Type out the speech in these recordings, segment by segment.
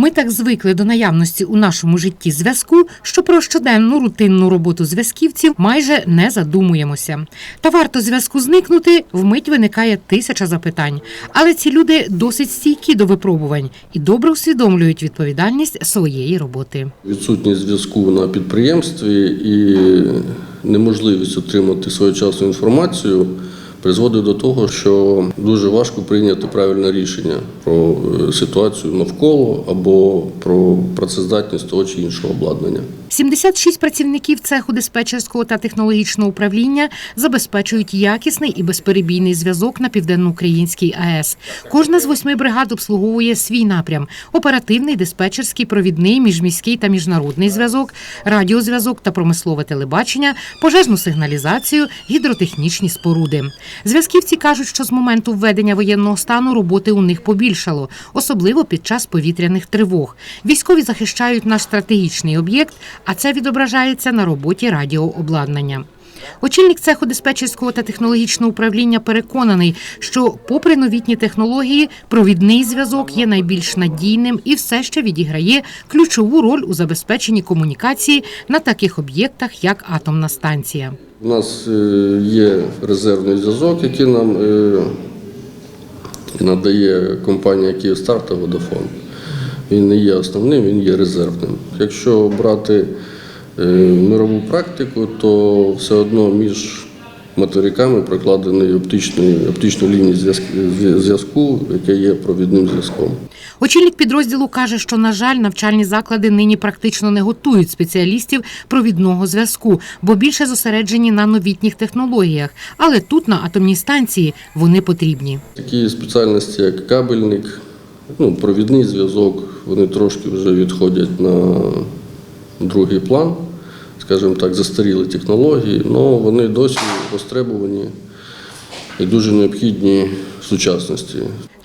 Ми так звикли до наявності у нашому житті зв'язку, що про щоденну рутинну роботу зв'язківців майже не задумуємося. Та варто зв'язку зникнути, вмить виникає тисяча запитань. Але ці люди досить стійкі до випробувань і добре усвідомлюють відповідальність своєї роботи. Відсутність зв'язку на підприємстві і неможливість отримати своєчасну інформацію призводить до того, що дуже важко прийняти правильне рішення про е, ситуацію навколо або про працездатність того чи іншого обладнання. 76 працівників цеху диспетчерського та технологічного управління забезпечують якісний і безперебійний зв'язок на південноукраїнській АЕС. Кожна з восьми бригад обслуговує свій напрям: оперативний, диспетчерський, провідний, міжміський та міжнародний зв'язок, радіозв'язок та промислове телебачення, пожежну сигналізацію, гідротехнічні споруди. Зв'язківці кажуть, що з моменту введення воєнного стану роботи у них побільшало, особливо під час повітряних тривог. Військові захищають наш стратегічний об'єкт, а це відображається на роботі радіообладнання. Очільник цеху диспетчерського та технологічного управління переконаний, що, попри новітні технології, провідний зв'язок є найбільш надійним і все ще відіграє ключову роль у забезпеченні комунікації на таких об'єктах, як атомна станція. У нас е, є резервний зв'язок, який нам е, надає компанія Київстар та Водофон. Він не є основним, він є резервним. Якщо брати е, мирову практику, то все одно між материками прокладений оптичний, оптичну лінію зв'язку, яке є провідним зв'язком. Очільник підрозділу каже, що, на жаль, навчальні заклади нині практично не готують спеціалістів провідного зв'язку, бо більше зосереджені на новітніх технологіях. Але тут, на атомній станції, вони потрібні. Такі спеціальності, як кабельник, ну, провідний зв'язок, вони трошки вже відходять на другий план, скажімо так, застаріли технології, але вони досі востребовані і дуже необхідні в сучасності.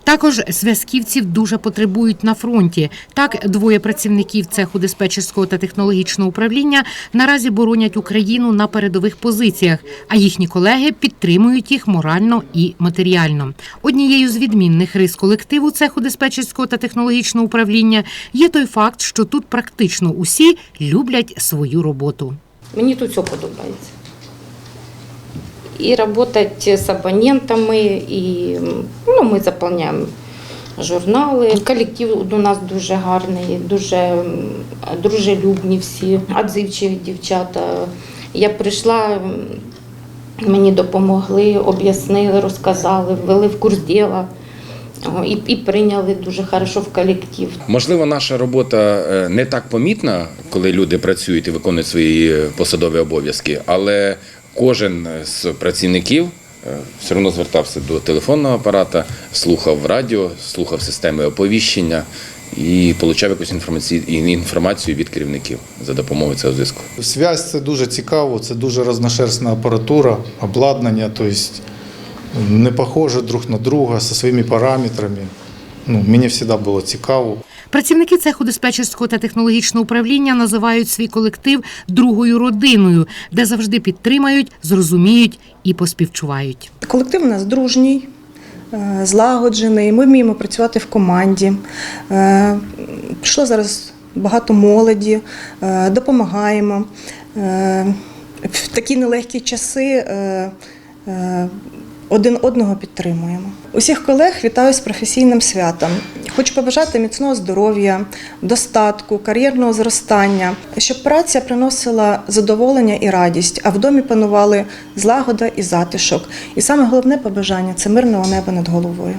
Також зв'язківців дуже потребують на фронті. Так, двоє працівників цеху диспетчерського та технологічного управління наразі боронять Україну на передових позиціях, а їхні колеги підтримують їх морально і матеріально. Однією з відмінних рис колективу цеху диспетчерського та технологічного управління є той факт, що тут практично усі люблять свою роботу. Мені тут все подобається. І працювати з абонентами, і ну, ми заповняємо журнали. Колектив у нас дуже гарний, дуже дружелюбні всі, відзивчі дівчата. Я прийшла, мені допомогли, об'яснили, розказали, ввели в курс діла. І, і прийняли дуже хорошо в колектив. Можливо, наша робота е, не так помітна, коли люди працюють і виконують свої е, посадові обов'язки, але кожен з працівників е, все одно звертався до телефонного апарата, слухав радіо, слухав системи оповіщення і отримав якусь інформацію, інформацію від керівників за допомогою цього зв'язку. Связь це дуже цікаво, це дуже розношерстна апаратура, обладнання, тобто не похоже друг на друга зі своїми параметрами. Ну, мені завжди було цікаво. Працівники цеху диспетчерського та технологічного управління називають свій колектив другою родиною, де завжди підтримають, зрозуміють і поспівчувають. Колектив у нас дружній, е, злагоджений. Ми вміємо працювати в команді. Е, Пішло зараз багато молоді, е, допомагаємо. В такі нелегкі часи один одного підтримуємо. Усіх колег вітаю з професійним святом. Хочу побажати міцного здоров'я, достатку, кар'єрного зростання, щоб праця приносила задоволення і радість, а в домі панували злагода і затишок. І саме головне побажання це мирного неба над головою.